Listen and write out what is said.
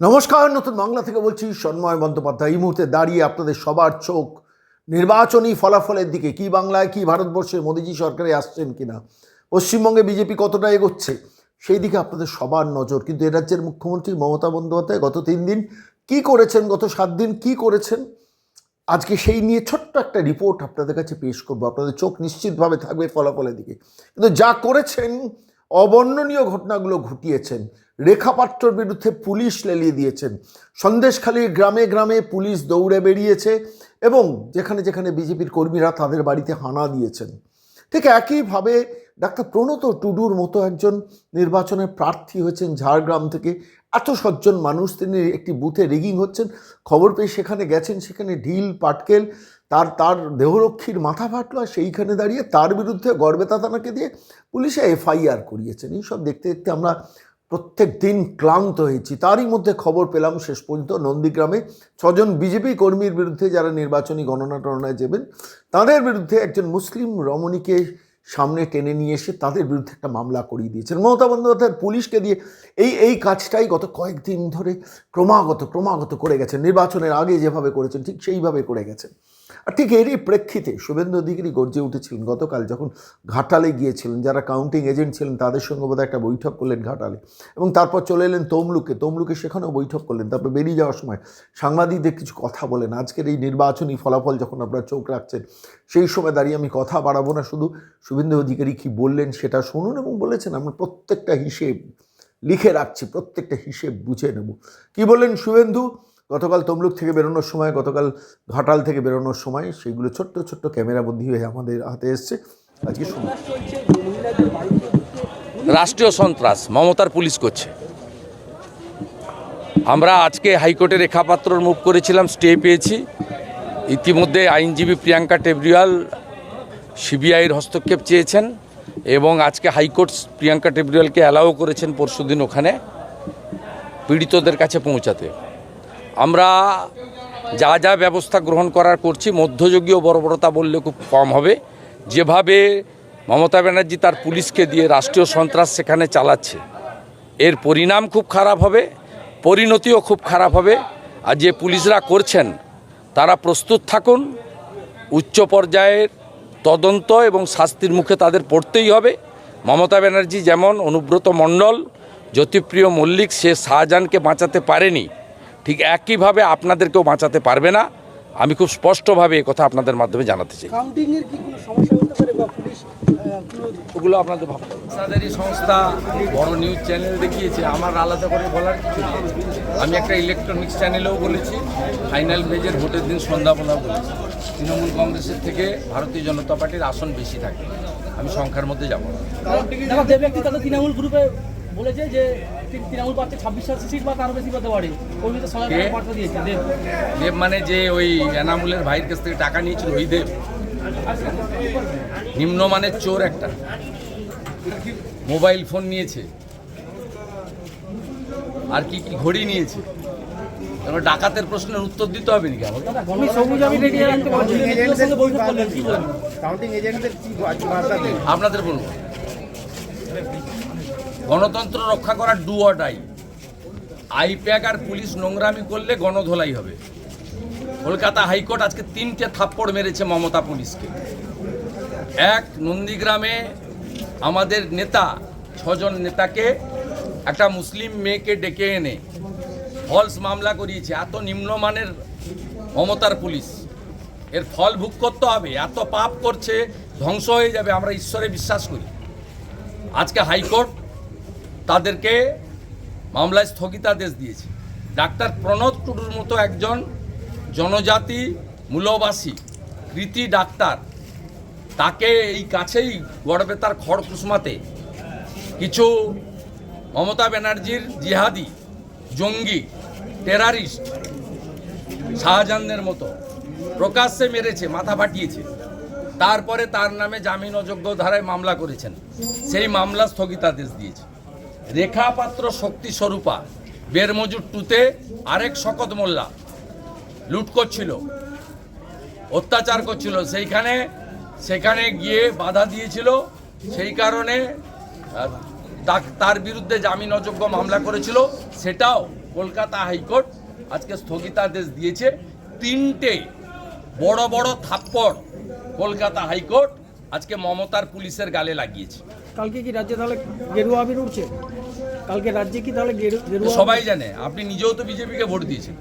নমস্কার, নতুন বাংলা থেকে বলছি সন্ময় বন্দ্যোপাধ্যায়। এই মুহূর্তে দাঁড়িয়ে আপনাদের সবার চোখ নির্বাচনী ফলাফলের দিকে, কি বাংলায়, কি ভারতবর্ষে মোদীজি সরকারে আসছেন কিনা, পশ্চিমবঙ্গে বিজেপি কতটা এগোচ্ছে, সেই দিকে আপনাদের সবার নজর। কিন্তু এ রাজ্যের মুখ্যমন্ত্রী মমতা বন্দ্যোপাধ্যায় গত তিন দিন কি করেছেন, গত সাত দিন কি করেছেন, আজকে সেই নিয়ে ছোট্ট একটা রিপোর্ট আপনাদের কাছে পেশ করব। আপনাদের চোখ নিশ্চিতভাবে থাকবে ফলাফলের দিকে। কিন্তু যা করেছেন অবর্ণনীয় ঘটনাগুলো ঘটিয়েছেন। রেখা পাত্রর বিরুদ্ধে পুলিশ লেলিয়ে দিয়েছেন। সন্দেশখালীর গ্রামে গ্রামে পুলিশ দৌড়ে বেরিয়েছে এবং যেখানে যেখানে বিজেপির কর্মীরা তাদের বাড়িতে হানা দিয়েছেন। ঠিক একইভাবে ডাক্তার প্রণত টুডুর মতো একজন নির্বাচনের প্রার্থী হয়েছেন ঝাড়গ্রাম থেকে। এত সজ্জন মানুষ, তিনি একটি বুথে রিগিং হচ্ছেন। খবর পেয়ে সেখানে গেছেন, সেখানে ঢিল, পাটকেল তার তার দেহরক্ষীর মাথা ফাটলো আর সেইখানে দাঁড়িয়ে তার বিরুদ্ধে গর্বেতাতানাকে দিয়ে পুলিশে এফআইআর করিয়েছেন। এইসব দেখতে দেখতে আমরা প্রত্যেক দিন ক্লান্ত হয়েছি। তারই মধ্যে খবর পেলাম শেষ পর্যন্ত নন্দীগ্রামে ছজন বিজেপি কর্মীর বিরুদ্ধে যারা নির্বাচনী গণনা টণনায় যাবেন তাদের বিরুদ্ধে একজন মুসলিম রমণীকে সামনে টেনে নিয়ে এসে তাদের বিরুদ্ধে একটা মামলা করিয়ে দিয়েছেন। মমতা বন্দ্যোপাধ্যায় পুলিশকে দিয়ে এই এই কাজটাই গত কয়েকদিন ধরে ক্রমাগত ক্রমাগত করে গেছেন। নির্বাচনের আগে যেভাবে করেছেন, ঠিক সেইভাবে করে গেছেন। আর ঠিক এরই প্রেক্ষিতে শুভেন্দু অধিকারী গর্জে উঠেছিলেন। গতকাল যখন ঘাটালে গিয়েছিলেন, যারা কাউন্টিং এজেন্ট ছিলেন, তাদের সঙ্গে বোধহয় একটা বৈঠক করলেন ঘাটালে। এবং তারপর চলে এলেন তমলুকে। তমলুকে সেখানেও বৈঠক করলেন। তারপর বেরিয়ে যাওয়ার সময় সাংবাদিকদের কিছু কথা বলেন। আজকের এই নির্বাচনী ফলাফল যখন আপনারা চোখ রাখছেন, সেই সময় দাঁড়িয়ে আমি কথা বাড়াবো না। শুধু শুভেন্দু অধিকারী কী বললেন সেটা শুনুন এবং বলেছেন, আমরা প্রত্যেকটা হিসেব লিখে রাখছি, প্রত্যেকটা হিসেব বুঝে নেব। কি বললেন শুভেন্দু? গতকাল তমলুক থেকে বেরোনোর সময়, গতকাল ঘাটাল থেকে বেরোনোর সময় সেইগুলো ছোট্ট ছোট্ট ক্যামেরাবন্দি হয়ে আমাদের হাতে এসছে। আজকে রাষ্ট্রীয় সন্ত্রাস, মমতার পুলিশ করছে। আমরা আজকে হাইকোর্টে রেখাপাত্রর মুভ করেছিলাম, স্টে পেয়েছি। ইতিমধ্যে আইনজীবী প্রিয়াঙ্কা টেবরিয়াল সিবিআইয়ের হস্তক্ষেপ চেয়েছেন এবং আজকে হাইকোর্ট প্রিয়াঙ্কা টেবরিয়ালকে অ্যালাউ করেছেন পরশুদিন ওখানে, পীড়িতদের কাছে পৌঁছাতে। আমরা যা যা ব্যবস্থা গ্রহণ করার করছি, মধ্যযুগীয় বর্বরতা বললে খুব কম হবে। যেভাবে মমতা ব্যানার্জি তার পুলিশকে দিয়ে রাষ্ট্রীয় সন্ত্রাস সেখানে চালাচ্ছে, এর পরিণাম খুব খারাপ হবে, পরিণতিও খুব খারাপ হবে। আর যে পুলিশরা করছেন, তারা প্রস্তুত থাকুন, উচ্চ পর্যায়ের তদন্ত এবং শাস্তির মুখে তাদের পড়তেই হবে। মমতা ব্যানার্জি যেমন অনুব্রত মণ্ডল, জ্যোতিপ্রিয় মল্লিক, সে শাহজাহানকে বাঁচাতে পারেনি ঠিক একইভাবে আপনাদেরকেও বাঁচাতে পারবে না। আমি খুব স্পষ্টভাবে এ কথা আপনাদের মাধ্যমে জানাতে চাই। কাউন্টিং এর কি কোনো সমস্যা হতে পারে বা পুলিশ আহ, কোনো ওগুলো আপনাদের ভাবতে পেশাদারি সংস্থা বড় নিউজ চ্যানেল দেখিয়েছে আমার আলাদা করে বলার কিছু নেই। আমি একটা ইলেকট্রনিক্স চ্যানেলেও বলেছি ফাইনাল পেজের ভোটের দিন সন্ধ্যাবেলাও বলেছি। তৃণমূল কংগ্রেসের থেকে ভারতীয় জনতা পার্টির আসন বেশি থাকে। আমি সংখ্যার মধ্যে যাব না। তৃণমূল গ্রুপে বলেছে যে তৃণমূল পাচ্ছে ছাব্বিশ সিট বা তারও বেশি পেতে পারে বার্তা দিয়েছে দেব। দেব মানে যে ওই এনামুলের ভাইয়ের কাছ থেকে টাকা নিয়েছিল ওই দেব। নিম্নমানের চোর একটা। মোবাইল ফোন নিয়েছে। আর কি কি ঘড়ি নিয়েছে। এবার ডাকাতের প্রশ্নের উত্তর দিতে হবে নাকি আমাকে? বলেন আপনাদের। বলব গণতন্ত্র রক্ষা করার do or die I PAC R police নোংরামি করলে গণধোলাই হবে। কলকাতা হাইকোর্ট আজকে তিনটে থাপ্পড় মেরেছে মমতা পুলিশকে। এক, নন্দীগ্রামে আমাদের নেতা, ছজন নেতাকে একটা মুসলিম মেয়েকে ডেকে এনে ফলস মামলা করিয়েছে। এত নিম্নমানের মমতার পুলিশ। এর ফল ভোগ করতে হবে। এত পাপ করছে, ধ্বংস হয়ে যাবে, আমরা ঈশ্বরে বিশ্বাস করি। আজকে হাইকোর্ট তাদেরকে মামলায় স্থগিতাদেশ দিয়েছে। ডাক্তার প্রণব টুডুর মতো একজন জনজাতি মূলবাসী, কৃতি ডাক্তার, তাকে এই কাছেই গড়বেতার খড়কুসমাতে কিছু মমতা ব্যানার্জির জিহাদি, জঙ্গি, টেরারিস্ট শাহজাহানের মতো প্রকাশ্যে মেরেছে, মাথা ফাটিয়েছে। তারপরে তার নামে জামিন অযোগ্য ধারায় মামলা করেছেন। সেই মামলা স্থগিতাদেশ দিয়েছে। রেখাপাত্র শক্তি স্বরূপা, বেরমজুর টুতে আরেক শকত মোল্লা। লুট করছিল, অত্যাচার করছিল। সেইখানে, সেখানে গিয়ে বাধা দিয়েছিল। সেই কারণে তার বিরুদ্ধে জামিন অযোগ্য মামলা করেছিল। সেটাও কলকাতা হাইকোর্ট আজকে স্থগিতাদেশ দিয়েছে। তিনটে বড় বড় থাপ্পড় কলকাতা হাইকোর্ট আজকে মমতার পুলিশের গালে লাগিয়েছে। কালকে কি রাজ্যে তাহলে গেরুয়া আবির উঠছে? কালকে রাজ্যে কি তাহলে সবাই জানে আপনি নিজেও তো বিজেপিকে ভোট দিয়েছেন।